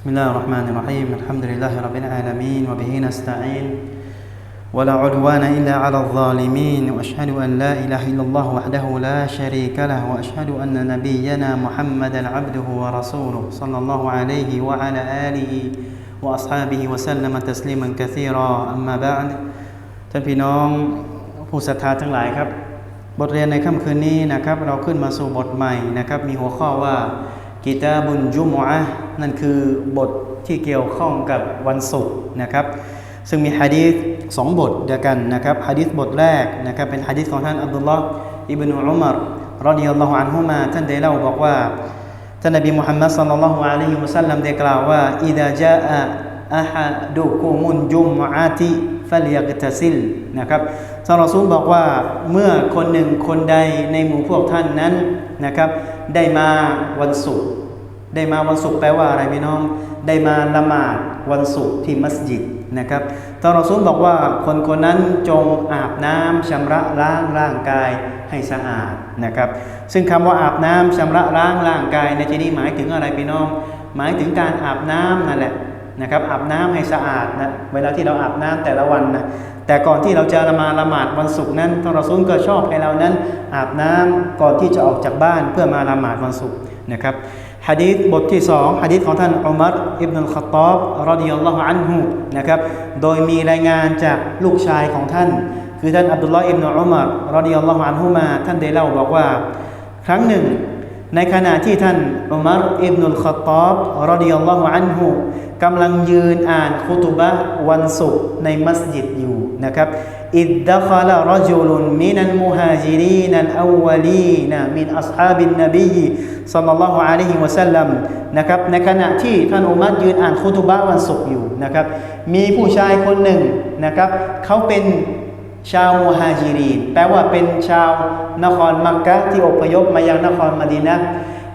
بسم الله الرحمن الرحيم الحمد لله رب العالمين وبه نستعين ولا عدوان إلا على الظالمين وأشهد أن لا إله إلا الله وحده لا شريك له وأشهد أن نبينا محمدا عبده ورسوله صلى الله عليه وعلى آله وأصحابه وسلم تسليما كثيرا أما بعد ท่านพี่น้องผู้ศรัทธาทั้งหลายครับ บทเรียนในค่ำคืนนี้นะครับ เราขึ้นมาสู่บทใหม่นะครับ มีหัวข้อว่า กิตาบุญจุมอะนั่นคือบทที่เกี่ยวข้องกับวันศุกร์นะครับ ซึ่งมีฮะดีษสองบทเดียวกันนะครับฮะดีษบทแรกนะครับเป็นฮะดีษของท่านอับดุลลอฮ์อิบนุอุมารรอดิยัลลอฮุอันฮุมาท่านได้เล่าบอกว่าท่านนบีมุฮัมมัดสัลลัลลอฮุอะลัยฮิวะสัลลัมได้กล่าวว่าอิดะจาอะอะฮะดุกุมุนจุมอะติฟัลยักตะซิลนะครับท่านรอซูลบอกว่าเมื่อคนหนึ่งคนใดในหมู่พวกท่านนั้นนะครับ ได้มาวันศุกร์ได้มาวันศุกร์แปลว่าอะไรพี่น้อง ได้มาละหมาดวันศุกร์ที่มัสยิดนะครับท่านรอซูลบอกว่าคนคนนั้นจงอาบน้ำชำระล้างร่างกายให้สะอาดนะครับ ซึ่งคำว่าอาบน้ำชำระล้างร่างกายในที่นี้หมายถึงอะไรพี่น้อง หมายถึงการอาบน้ำนั่นแหละนะครับอาบน้ำให้สะอาดนะเวลาที่เราอาบน้ำแต่ละวันนะ แต่ก่อนที่เราจะละมาละหมาดวันศุกร์นั้นท่านรอซูลก็ชอบให้เรานั้นอาบน้ำก่อนที่จะออกจากบ้านเพื่อมาละหมาดวันศุกร์นะครับฮะดีษบทที่สองฮะดีษของท่านอุมัรอิบนุลขตอบรอดิยัลลอฮุอันฮุนะครับ โดยมีรายงานจากลูกชายของท่าน คือท่านอับดุลลอฮ์อิบนุอุมัรรอดิยัลลอฮุอันฮุมาท่านได้เล่าบอกว่า ครั้งหนึ่ง ในขณะที่ท่านอุมัรอิบนุลขตอบรอดิยัลลอฮุอันฮุกำลังยืนอ่านคุตุบะวันศุกร์ในมัสยิดอยู่ นะครับอิดดะคลรจุลุนมินัลมุฮาจิรีนัลอวลีนมินอัศฮาบินนบีสัลลัลลอฮุอะลัยฮิวะสัลลัมนะครับในขณะที่ท่านอุมัรยืนอ่านคุตุบะวันศุกร์อยู่นะครับมีผู้ชายคนหนึ่งนะครับเขาเป็นชาวมุฮาจิรีนแปลว่าเป็นชาวนครมักกะที่อพยพมายังนครมดีนะ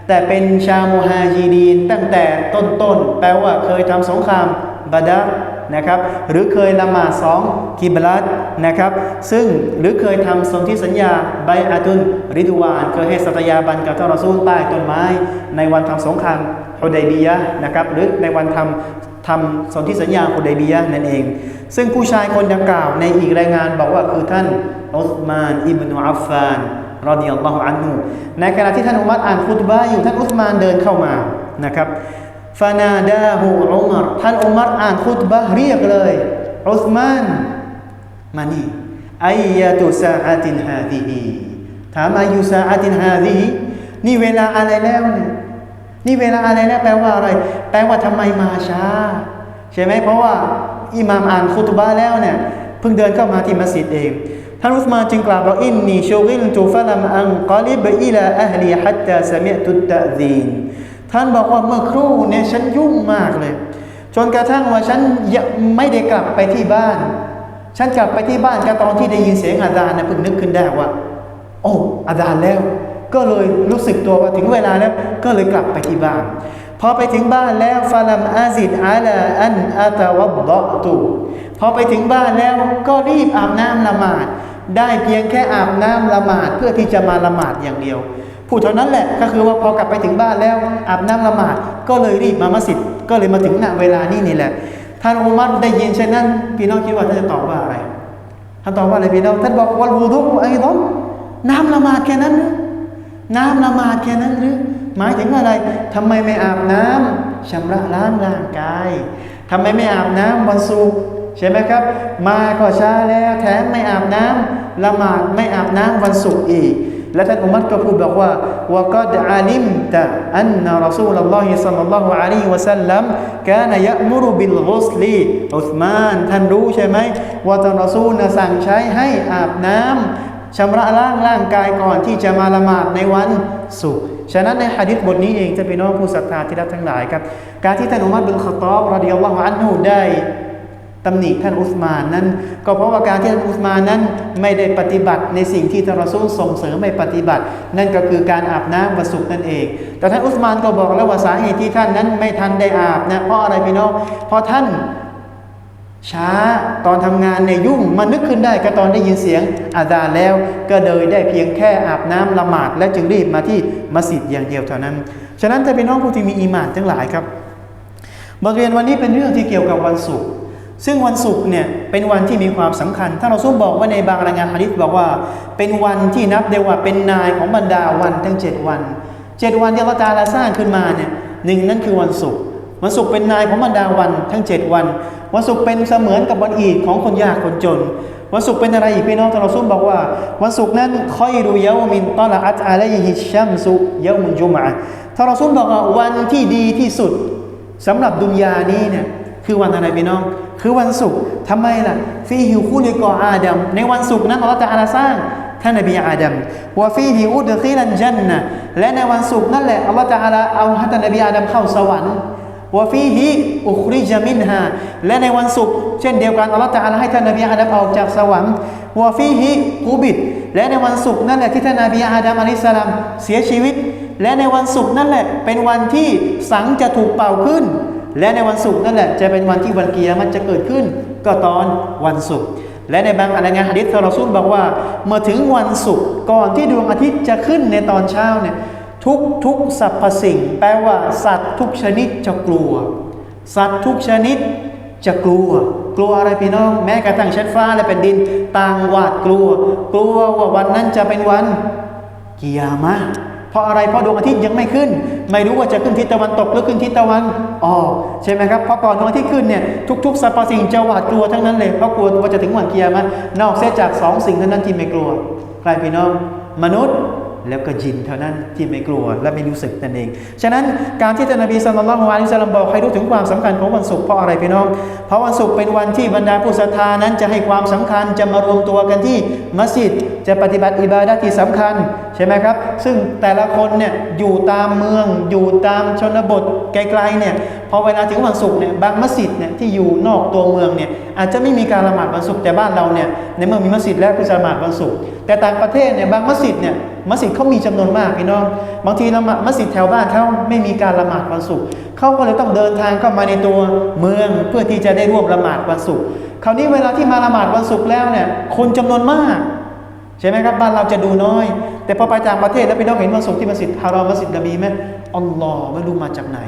แต่เป็นชาวมุฮาจิรีนตั้งแต่ต้นๆแปลว่าเคยทำสงครามบาดา นะครับหรือเคยละหมาดสองกิบลัดนะครับซึ่งหรือเคยทำสนธิสัญญาไบอาตุนริดวาน เคยให้สัตยาบันกับท่านรอซูลใต้ต้นไม้ ในวันทำสงครามฮุดัยบียะนะครับหรือในวันทำทำสนธิสัญญาฮุดัยบียะนั่นเอง ซึ่งผู้ชายคนดังกล่าวในอีกรายงานบอกว่าคือท่านอุสมานอิบนุอัฟฟานรอดิยัลลอฮุอันฮุในขณะที่ท่านอุมัรอ่านคุตบะอยู่ท่านอุสมานเดินเข้ามานะครับ ฟานาดาหูอุมัรท่านอุมัรอ่านคุตบะเรียกเลยอุสมานมานี่อายะตุซาอาตินฮาดีฮีถามอายุซาอาตินฮาดีฮีนี่เวลาอะไรแล้วเนี่ยนี่เวลาอะไรแล้วแปลว่าอะไร แปลว่าทำไมมาช้า ใช่ไหมเพราะว่าอิหม่ามอ่านคุตบะแล้วเนี่ยเพิ่งเดินเข้ามาที่มัสยิดเองท่านอุสมานจึงกล่าวว่าอินนีชูกิลตุฟะลัมอันกอลิบอิลาอัฮลีฮัตตาสมิตุตตะดีน ท่านบอกว่าเมื่อครู่เนี่ยฉันยุ่งมากเลย จนกระทั่งว่าฉันยังไม่ได้กลับไปที่บ้าน ฉันกลับไปที่บ้านก็ตอนที่ได้ยินเสียงอาจารย์นะเพิ่งนึกขึ้นได้ว่า โอ้อาจารย์แล้ว ก็เลยรู้สึกตัวว่าถึงเวลาแล้ว ก็เลยกลับไปที่บ้านพอไปถึงบ้านแล้วฟาลัมอาซิดอาลาอันอาตาวับดตุพอไปถึงบ้านแล้วก็รีบอาบน้ำละหมาด ได้เพียงแค่อาบน้ำละหมาดเพื่อที่จะมาละหมาดอย่างเดียว พูดเท่านั้นแหละก็คือว่าพอกลับไปถึงบ้านแล้วอาบน้ำละหมาดก็เลยรีบมามัสยิดก็เลยมาถึงณเวลานี้นี่แหละท่านอุมัรได้ยินเช่นนั้น พี่น้องคิดว่าท่านจะตอบว่าอะไรท่านตอบว่าอะไรพี่น้องท่านบอกวัลวูดุไอ้น้องน้ำละหมาดแค่นั้นหรือน้ำละหมาดแค่นั้นหรือหมายถึงอะไรทำไมไม่อาบน้ำชำระล้างร่างกายทำไมไม่อาบน้ำวันศุกร์ใช่ไหมครับ มาก็ช้าแล้วแถมไม่อาบน้ำละหมาดไม่อาบน้ำวันศุกร์อีก และท่านอุมัรก็พูดบอกว่าวกดอาลิมตะอันนรอซูลลอฮิสัลลัลลอฮุอะลัยฮิวะสัลลัมกานยะมุรุบิลกุสลีอุสมาน ท่านรู้ใช่ไหมว่าท่านรอซูลนะสั่งใช้ให้อาบน้ำชำระล้างร่างกายก่อนที่จะมาละหมาดในวันศุกร์ฉะนั้นในฮะดิษบทนี้เองจะเป็นน้องผู้ศรัทธาที่รักทั้งหลายครับ การที่ท่านอุมัรบินขตอบรดิยัลลอฮุอันฮูได้ ตำหนิท่านอุสมานนั้น ก็เพราะว่าการที่ท่านอุสมานนั้นไม่ได้ปฏิบัติในสิ่งที่ท่านรอซูลส่งเสริมไม่ปฏิบัติ นั่นก็คือการอาบน้ำวันศุกร์นั่นเอง แต่ท่านอุสมานก็บอกแล้วว่าสาเหตุที่ท่านนั้นไม่ทันได้อาบนะเพราะอะไรพี่น้องเพราะท่านช้าตอนทำงานในยุ่งมานึกขึ้นได้ก็ตอนได้ยินเสียงอาดานแล้ว ก็เลยได้เพียงแค่อาบน้ำละหมาด และจึงรีบมาที่มัสยิดอย่างเดียวเท่านั้น ฉะนั้นถ้าเป็นน้องผู้ที่มีอีหมานทั้งหลายครับ บทเรียนวันนี้เป็นเรื่องที่เกี่ยวกับวันศุกร์ ซึ่งวันศุกร์เนี่ยเป็นวันที่มีความสำคัญ ถ้าเราซุบบอกว่าในบางรายงานฮะดิษบอกว่า เป็นวันที่นับได้ว่าเป็นนายของบรรดาวันทั้ง 7 วัน 7 วันที่อัลลอฮฺตาลาสร้างขึ้นมาเนี่ยหนึ่งนั่นคือวันศุกร์วันศุกร์เป็นนายของบรรดาวันทั้ง 7 วัน วันศุกร์เป็นเสมือนกับวันอีดของคนยากคนจน วันศุกร์เป็นอะไรอีกพี่น้องท่านเราซุบบอกว่า วันศุกร์นั้นคอยรูเยาวมินตอละอัตอะลัยฮิชัมซุเยาวมุนจุมะท่านเราซุบบอกว่าวันที่ดีที่สุดสำหรับดุนยานี้เนี่ย คือวันอะไรพี่น้อง คือวันศุกร์ทำไมล่ะฟีฮิวคุลิกออาดัมในวันศุกร์นั้นอัลลอฮฺจะอาลาสร้างท่านนบีอาดัมวะฟีฮิอุดคิลันจันนะและในวันศุกร์นั่นแหละอัลลอฮฺจะอาลาเอาท่านนบีอาดัมเข้าสวรรค์วะฟีฮิอุคริจามินฮาและในวันศุกร์เช่นเดียวกันอัลลอฮฺจะอาลาให้ท่านนบีอาดัมออกจากสวรรค์วะฟีฮิกูบิดและในวันศุกร์นั่นแหละที่ท่านนบีอาดัมอะลัยฮิสลามเสียชีวิต และในวันศุกร์นั่นแหละเป็นวันที่สังจะถูกเป่าขึ้น และในวันศุกร์นั่นแหละจะเป็นวันที่วันเกียร์มันจะเกิดขึ้น ก็ตอนวันศุกร์และในบางรายงานฮะดิษเราซุนบอกว่า เมื่อถึงวันศุกร์ก่อนที่ดวงอาทิตย์จะขึ้นในตอนเช้าเนี่ยทุกทุกสรรพสิ่ง แปลว่าสัตว์ทุกชนิดจะกลัว สัตว์ทุกชนิดจะกลัว กลัวอะไรพี่น้อง แม้กระทั่งชั้นฟ้าและแผ่นดิน ต่างหวาดกลัว กลัวว่าวันนั้นจะเป็นวันกิยามะ เพราะอะไรเพราะดวงอาทิตย์ยังไม่ขึ้น ไม่รู้ว่าจะขึ้นทิศตะวันตกหรือขึ้นทิศตะวันออกใช่ไหมครับเพราะก่อนดวงอาทิตย์ขึ้นเนี่ยทุกๆสรรพสิ่งจะหวาดกลัวทั้งนั้นเลยเพราะกลัวว่าจะถึงวันเกียร์มะนอกเสียจากสองสิ่งเท่านั้นที่ไม่กลัวใครพี่น้องมนุษย์ แล้วก็ยินเท่านั้นที่ไม่กลัวและไม่รู้สึกนั่นเอง ฉะนั้นการที่ท่านนบีสุลต่านละฮ์อัลสลัมบอกให้รู้ถึงความสำคัญของวันศุกร์เพราะอะไรพี่น้อง เพราะวันศุกร์เป็นวันที่บรรดาผู้ศรัทธานั้นจะให้ความสำคัญจะมารวมตัวกันที่มัสยิดจะปฏิบัติอิบาดะที่สำคัญใช่ไหมครับ ซึ่งแต่ละคนเนี่ยอยู่ตามเมือง อยู่ตามชนบทไกลๆเนี่ยพอเวลาถึงวันศุกร์เนี่ยบางมัสยิดเนี่ยที่อยู่นอกตัวเมืองเนี่ยอาจจะไม่มีการละหมาดวันศุกร์แต่บ้านเราเนี่ยในเมื่อมีมัสยิดแล้วก็จะละหมาดวันศุกร์ แต่ต่างประเทศเนี่ยบางมัสยิดเนี่ยมัสยิดเขามีจำนวนมากพี่น้อง บางทีละมัสยิดแถวบ้านเขาไม่มีการละหมาดวันศุกร์เขาก็เลยต้องเดินทางเข้ามาในตัวเมืองเพื่อที่จะได้ร่วมละหมาดวันศุกร์คราวนี้เวลาที่มาละหมาดวันศุกร์แล้วเนี่ยคนจำนวนมาก ใช่ไหมครับบ้านเราจะดูน้อย แต่พอไปต่างประเทศแล้วพี่น้องเห็นวันศุกร์ที่มัสยิดฮารอมมัสยิดนบีไหมอัลลอฮ์ไม่รู้มาจากไหน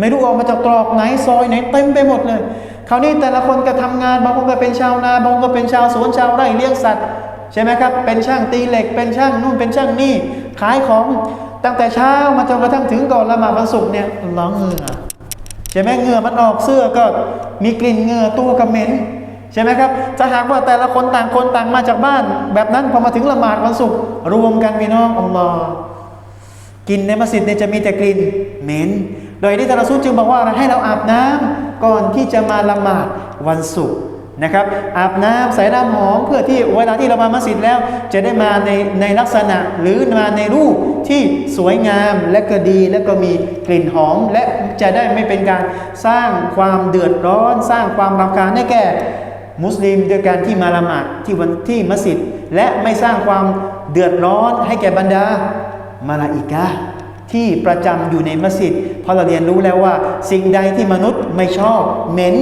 ไม่รู้ออกมาจากตรอกไหนซอยไหนเต็มไปหมดเลย คราวนี้แต่ละคนก็ทำงานบางคนก็เป็นชาวนาบางคนก็เป็นชาวสวนชาวไร่เลี้ยงสัตว์ ใช่ไหมครับ เป็นช่างตีเหล็ก เป็นช่างนู่นเป็นช่างนี่ ขายของตั้งแต่เช้ามาจนกระทั่งถึงก่อนละหมาดวันศุกร์เนี่ยร้องเหงื่อใช่ไหมเหงื่อมันออกเสื้อก็มีกลิ่นเหงื่อตัวก็เหม็นใช่ไหมครับจะหากว่าแต่ละคนต่างคนต่างมาจากบ้าน แบบนั้นพอมาถึงละหมาดวันศุกร์รวมกันพี่น้องอัลลอฮ์กินในมัสยิดเนี่ยจะมีแต่กลิ่นเหม็นโดยที่ตาลซูลจึงบอกว่าให้เราอาบน้ำก่อนที่จะมาละหมาดวันศุกร์ นะครับอาบน้ำใส่น้ำหอมเพื่อที่เวลาที่เรามามัสยิดแล้ว จะได้มาในในลักษณะหรือมาในรูปที่สวยงามและก็ดีและก็มีกลิ่นหอม และจะได้ไม่เป็นการสร้างความเดือดร้อน สร้างความรำคาญให้แก่มุสลิมโดยการที่มาละหมาดที่วันที่มัสยิดและไม่สร้างความเดือดร้อนให้แก่บรรดามาลาอิกะที่ประจำอยู่ในมัสยิดเพราะเราเรียนรู้แล้วว่า สิ่งใดที่มนุษย์ไม่ชอบเหม็น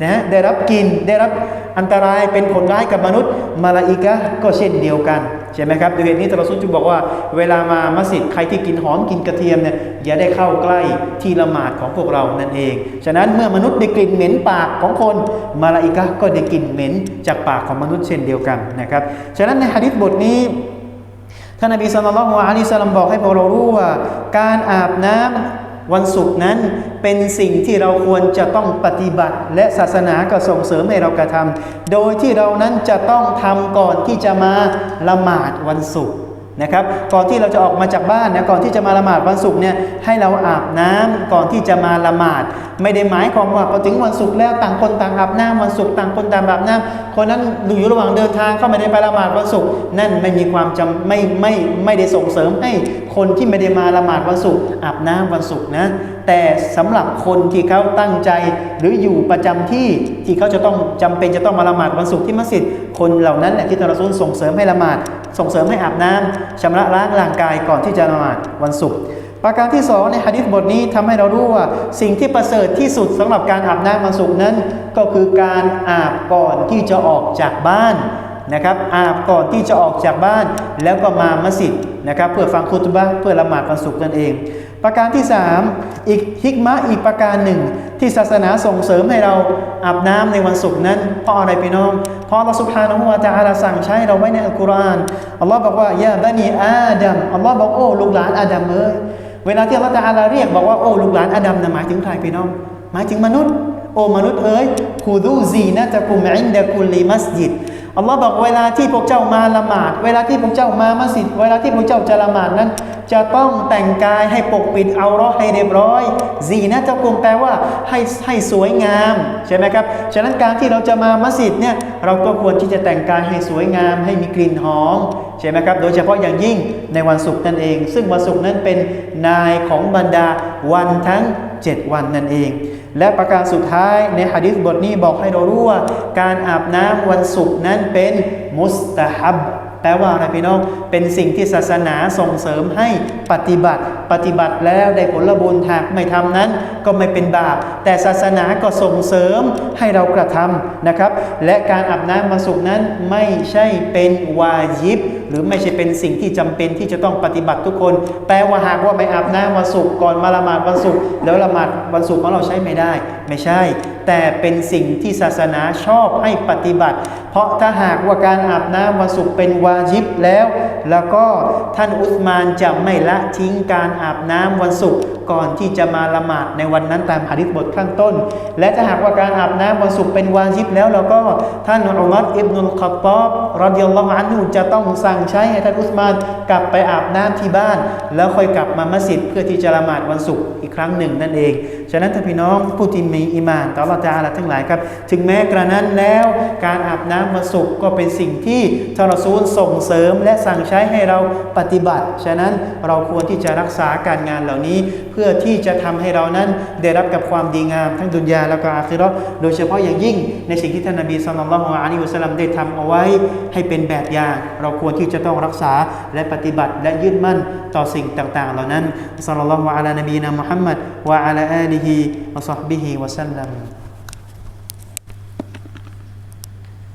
นะได้รับกินได้รับอันตรายเป็นผลร้ายกับมนุษย์ มาลาอิกะก็เช่นเดียวกันใช่ไหมครับด้วยเหตุนี้ตรัสุจึงบอกว่า เวลามามัสยิดใครที่กินหอมกินกระเทียมเนี่ยอย่าได้เข้าใกล้ที่ละหมาดของพวกเรานั่นเอง ฉะนั้นเมื่อมนุษย์ได้กลิ่นเหม็นปากของคน มาลาอิกะก็ได้กลิ่นเหม็นจากปากของมนุษย์เช่นเดียวกันนะครับฉะนั้นในฮะดิษบทนี้ท่านนบีสุลต่านละฮ์อะลัยฮิสลามบอกให้พวกเรารู้ว่า การอาบน้ำ วันศุกร์นั้นเป็นสิ่งที่เราควรจะต้องปฏิบัติ และศาสนาก็ส่งเสริมให้เรากระทำโดยที่เรานั้นจะต้องทำก่อนที่จะมาละหมาดวันศุกร์ นะครับก่อนที่เราจะออกมาจากบ้านนะก่อนที่จะมาละหมาดวันศุกร์เนี่ยให้เราอาบน้ำก่อนที่จะมาละหมาด ไม่ได้หมายความว่าพอถึงวันศุกร์แล้วต่างคนต่างอาบน้ำวันศุกร์ต่างคนต่างอาบน้ำคนนั้นอยู่ระหว่างเดินทางเข้าไม่ได้ไปละหมาดวันศุกร์นั่นไม่มีความจำไม่ไม่ไม่ได้ส่งเสริมให้คนที่ไม่ได้มาละหมาดวันศุกร์อาบน้ำวันศุกร์นะแต่สำหรับคนที่เขาตั้งใจหรืออยู่ประจำที่ที่เขาจะต้องจำเป็นจะต้องมาละหมาดวันศุกร์ที่มัสยิดคนเหล่านั้นแหละที่ตรัสุลส่งเสริมให้ละหมาด ส่งเสริมให้อาบน้ำชำระล้างร่างกายก่อนที่จะละหมาดวันศุกร์ประการที่สองในฮะดิษบทนี้ทำให้เรารู้ว่าสิ่งที่ประเสริฐที่สุดสำหรับการอาบน้ำวันศุกร์นั้น ก็คือการอาบก่อนที่จะออกจากบ้านนะครับอาบก่อนที่จะออกจากบ้านแล้วก็มามัสยิดนะครับเพื่อฟังคุตบะเพื่อละหมาดวันศุกร์นั่นเอง ประการที่ 3 อีกฮิกมะอีกประการหนึ่ง ที่ศาสนาส่งเสริมให้เราอาบน้ำในวันศุกร์นั้นเพราะอะไรพี่น้อง เพราะอัลลอฮฺสุบฮานะฮูวะตะอาลาสั่งใช้เราไว้ในอัลกุรอานอัลลอฮ์บอกว่ายาบานีอาดัมอัลลอฮ์บอกโอ้ลูกหลานอาดัมเอ้ยเวลาที่อัลลอฮฺตะอาลาเรียกบอกว่าโอ้ลูกหลานอาดัมนะหมายถึงใครพี่น้อง หมายถึงมนุษย์ โอ้มนุษย์เอ๋ยคูดูซีนะตะกุมอินดะกุลีมัสยิด อัลลอฮ์บอกเวลาที่พวกเจ้ามาละหมาด เวลาที่พวกเจ้ามามัสยิดเวลาที่พวกเจ้าจะละหมาดนั้น จะต้องแต่งกายให้ปกปิดเอาราะห์ให้เรียบร้อยซีนะตะกุมแปลว่าให้ให้สวยงามใช่ไหมครับฉะนั้นการที่เราจะมามัสยิดเนี่ยเราก็ควรที่จะแต่งกายให้สวยงาม ให้มีกลิ่นหอมใช่ไหมครับโดยเฉพาะอย่างยิ่งในวันศุกร์นั่นเอง ซึ่งวันศุกร์นั้นเป็นนายของบรรดาวันทั้ง 7 วันนั่นเอง และประการสุดท้ายในหะดีษบทนี้บอกให้เรารู้ว่า การอาบน้ำวันศุกร์นั้นเป็นมุสตะฮับแปลว่าอะไรพี่น้อง เป็นสิ่งที่ศาสนาส่งเสริมให้ปฏิบัติ ปฏิบัติแล้วได้ผลบุญหากไม่ทำนั้นก็ไม่เป็นบาป แต่ศาสนาก็ส่งเสริมให้เรากระทำนะครับ และการอาบน้ำวันศุกร์นั้นไม่ใช่เป็นวาญิบ หรือไม่ใช่เป็นสิ่งที่จำเป็นที่จะต้องปฏิบัติทุกคน แปลว่าหากว่าไม่อาบน้ำวันศุกร์ก่อนมาละหมาดวันศุกร์แล้วละหมาดวันศุกร์ของเราใช้ไม่ได้ ไม่ใช่ แต่เป็นสิ่งที่ศาสนาชอบให้ปฏิบัติ เพราะถ้าหากว่าการอาบน้ำวันศุกร์เป็นวาญิบแล้ว แล้วก็ท่านอุสมานจะไม่ละทิ้งการอาบน้ำวันศุกร์ ก่อนที่จะมาละหมาดในวันนั้นตามหะดีษบทข้างต้น และถ้าหากว่าการอาบน้ำวันศุกร์เป็นวาญิบแล้วแล้วก็ท่านอุมัรอิบนุลขัตตอบรอดิยัลลอฮุอันฮุจะต้องสั่งใช้ให้ท่านอุสมานกลับไปอาบน้ำที่บ้าน แล้วค่อยกลับมามัสยิดเพื่อที่จะละหมาดวันศุกร์อีกครั้งหนึ่งนั่นเอง ฉะนั้นท่านพี่น้องผู้ที่มีอีหมานต่อลลอฮฺตะอาลาทั้งหลายครับ ถึงแม้กระนั้นแล้วการอาบน้ำวันศุกร์ก็เป็นสิ่งที่ทารซูลส่งเสริมและสั่งใช้ให้เราปฏิบัติ ฉะนั้นเราควรที่จะรักษาการงานเหล่านี้เพื่อที่จะทำให้เรานั้นได้รับกับความดีงามทั้งดุนยาและก็อาคิเราะโดยเฉพาะอย่างยิ่งในสิ่งที่ท่านนบีสุลต่านละฮ์อะลัยฮิวะสัลลัมได้ทำเอาไว้ให้เป็นแบบอย่างเราควรที่จะต้องรักษาและปฏิบัติและยึดมั่นต่อสิ่งต่างๆ เหล่านั้นสัลลัลลอฮุอะลานบีนะมุฮัมมัดวะอะลาอาลีฮิวะซอฮบิฮิวะสัลลัม